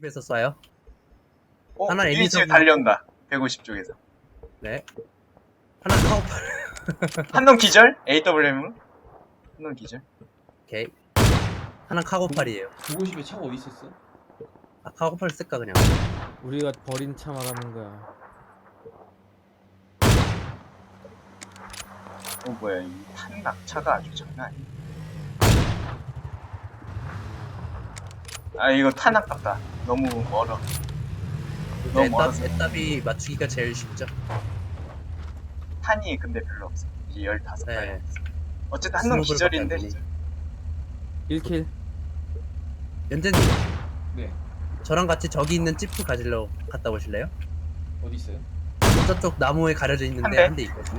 집에서 쏴요. 어? 하나 하나 애니서 1층 달려온다 150쪽에서 네. 하나 카고팔. 한 놈 기절? AWM으로? 한 놈 기절? 오케이. 하나 카고팔이에요. 150에 차가 어디 있었어? 아, 카고팔 쓸까 그냥. 우리가 버린 차 말하는 거야. 어 뭐야 이 탄낙차가 아주 장난 아니야 아 이거 탄 아깝다 너무 멀어 너무 애답, 멀어서 애답 이 맞추기가 제일 쉽죠. 탄이 근데 별로 없어 이제 15발 네. 어쨌든 한 놈 스무 기절인데 불밖에 안 1킬. 연재님, 네 저랑 같이 저기 있는 찌프 가지러 갔다 오실래요? 어디 있어요? 저쪽 나무에 가려져 한 있는데 대? 한 대 있거든요.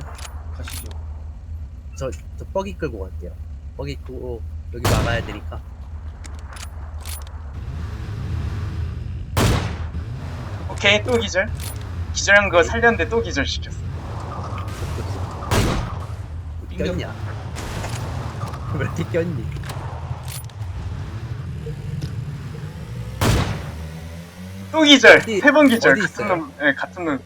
가시죠 저, 저 뻐기 끌고 갈게요. 뻐기 끌고 여기 막아야 되니까. 오케이 또 기절 기절한 거 살렸는데 또 기절 시켰어 꼈냐? 왜 이렇게 꼈니? 또 기절 어디- 세 번 기절 어디 같은 있어요? 놈 예, 같은 놈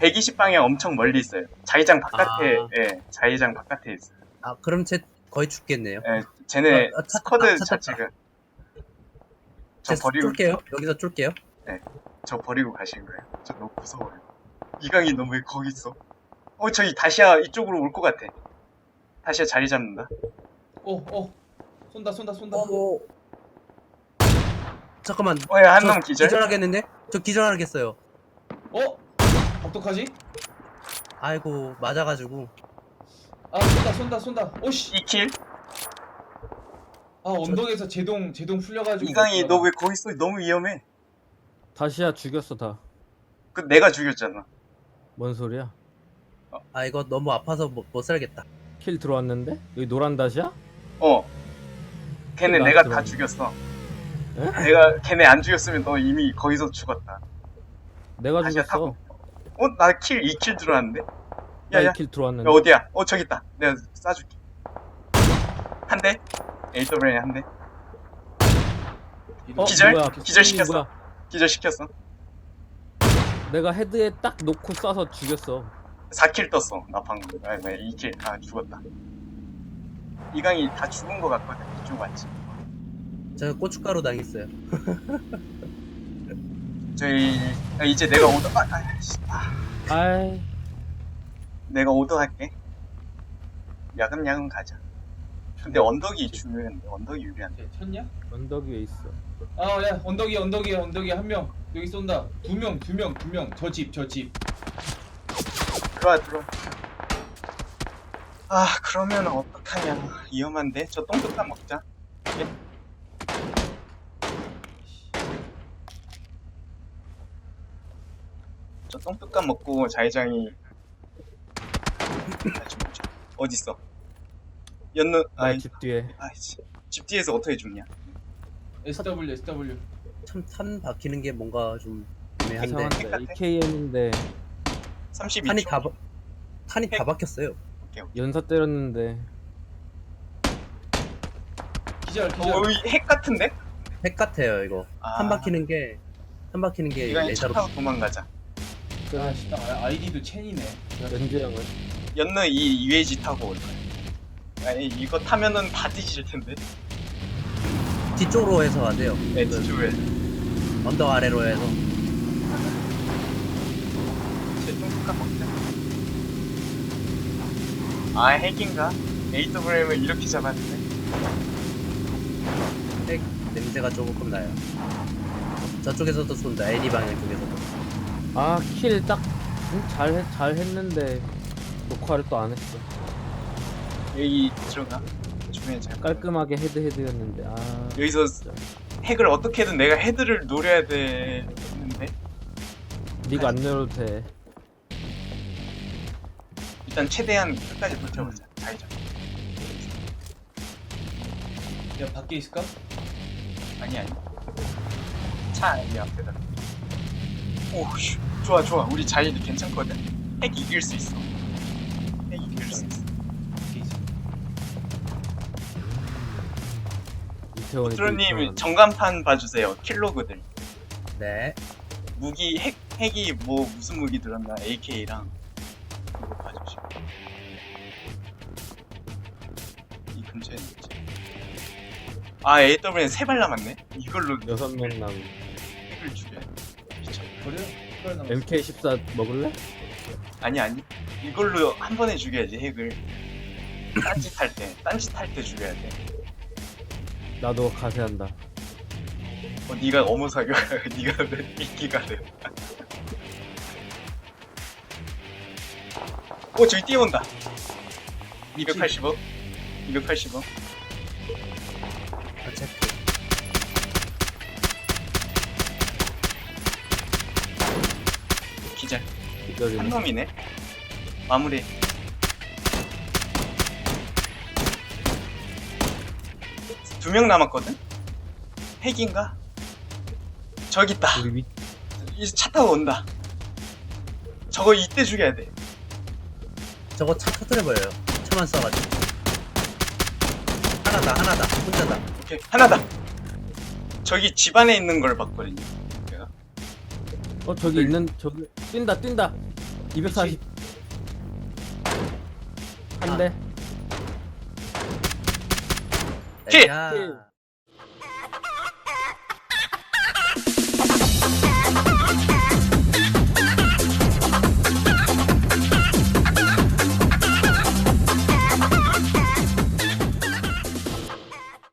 120방향 엄청 멀리 있어요 자의장 바깥에 아. 예 자의장 바깥에 있어요 아, 그럼 쟤 거의 죽겠네요. 예 쟤네 아, 아, 차- 스쿼드 아, 찾았다. 자체가 저 쟤 버리고 쫄게요. 여기서 쫄게요. 저 버리고 가신 거예요 저 너무 무서워요 이강이 너왜 거기 있어 어 저기 다시야 이쪽으로 올 것 같아 다시야 자리 잡는다 어, 어. 쏜다, 쏜다, 쏜다. 어, 잠깐만. 어 야 한 저 놈 기절 기절하겠는데? 저 기절하겠어요. 어? 어떡하지? 아이고 맞아가지고 아, 쏜다, 쏜다, 쏜다. 오씨. 2킬 아, 언덕에서 제동, 제동 풀려가지고. 이강이 못너왜 거기 있어 너무 위험해 다시야 죽였어 다. 그 내가 죽였잖아 뭔 소리야? 아 이거 너무 아파서 못, 못 살겠다. 킬 들어왔는데? 여기 노란 다시야? 어 걔네 나 내가 다 들어왔네. 죽였어 에? 내가 걔네 안 죽였으면 너 이미 거기서 죽었다 내가 다시야 죽였어. 타고. 어? 나 킬 2킬 들어왔는데? 나 야야 2킬 야, 들어왔는데. 어디야? 어 저기 있다 내가 쏴줄게 한 대? AWM 한 대? 어, 기절? 뭐야? 기절 킬이 시켰어. 뭐야? 기절 시켰어. 내가 헤드에 딱 놓고 쏴서 죽였어. 4킬 떴어. 나 방금. 아니 나 2킬. 아 죽었다. 이강이 다 죽은 거 같거든. 이쪽 맞지? 저 고춧가루 당했어요. 저희 아, 이제 내가 오더 아, 아, 씨, 아, 아이, 내가 오더 할게. 야금야금 가자 근데 언덕이 중요한데 언덕이 유리한데 쟤 쳤냐? 언덕 위에 있어. 아, 야, 언덕이, 언덕이, 언덕이 한 명. 여기 쏜다. 두 명, 두 명, 두 명. 저 집, 저 집. 들어와 들어와 아 그러면 어떡하냐 위험한데 저 똥ตุ๊까 먹자 예? 저 똥ตุ๊까 먹고 자회장이 아, 좀 보자. 어딨어 연느 아이 나집 뒤에. 아이 씨 집 뒤에서 어떻게 죽냐 SW, SW. 참 탄 박히는 게 뭔가 좀 애매한데 이상한데. EKM인데 32초 탄이 다 바- 탄이 다 핵. 박혔어요. 연사 때렸는데 기절, 기절. 어, 핵 같은데? 핵 같아요 이거. 아. 탄 박히는 게탄 박히는 게 이거 차 레저로 타고 도망가자 아, 씨, 나 아이디도 첸이네. 연주형을 연느 이 UAG 타고 올 거야. 아니 이거 타면은 다 뒤질 텐데. 뒤쪽으로 해서 하세요. 네, 그 뒤쪽에 언덕 아래로 해서 제 똥까 먹자. 아 핵인가? AWM을 이렇게 잡았는데. 핵 냄새가 조금 나요. 저쪽에서도 쏜다. 애니 방향 쪽에서도. 아, 킬 딱잘잘 했는데 녹화를 또 안 했어. 여기 들어가. 주변에 잘 깔끔하게 헤드 헤드였는데 아. 여기서 진짜. 핵을 어떻게든 내가 헤드를 노려야 되는데 네가 안 내려도 돼. 일단 최대한 끝까지 버텨보자. 자이자. 야, 밖에 있을까? 아니 아니. 차 아니 앞에다. 오, 휴. 좋아 좋아. 우리 자이도 괜찮거든. 핵 이길 수 있어. 이태원이 트로님 정간판 봐주세요. 킬로그들. 네. 무기 핵 핵이 뭐 무슨 무기 들었나 AK랑 이거 봐주시고 이 근처에 있지 아 AW는 세발 남았네 이걸로 여섯 명 남. 핵을 미쳤네. 그래요? 빨리 남았어. MK14 먹을래? 아니 아니 이걸로 한 번에 죽여야지 핵을 딴짓 할 때 딴짓 할 때 죽여야 돼 나도 가세한다. 어, 네가 어머 사겨 네가 왜 미끼가 돼 어, 저기 뛰어온다. 285. 285. 어차피 기절. 한. 놈이네. 마무리. 두 명 남았거든? 핵인가? 저기 있다. 우리 위이차 타고 온다. 저거 이때 죽여야 돼. 저거 차 터뜨려버려요. 차만 쏴가지고. 하나다, 하나다, 혼자다. 오케이. 하나다. 저기 집 안에 있는 걸 봤거든요. 어 저기 있는 저기 뛴다 뛴다. 240. 한 대. 킬! 야.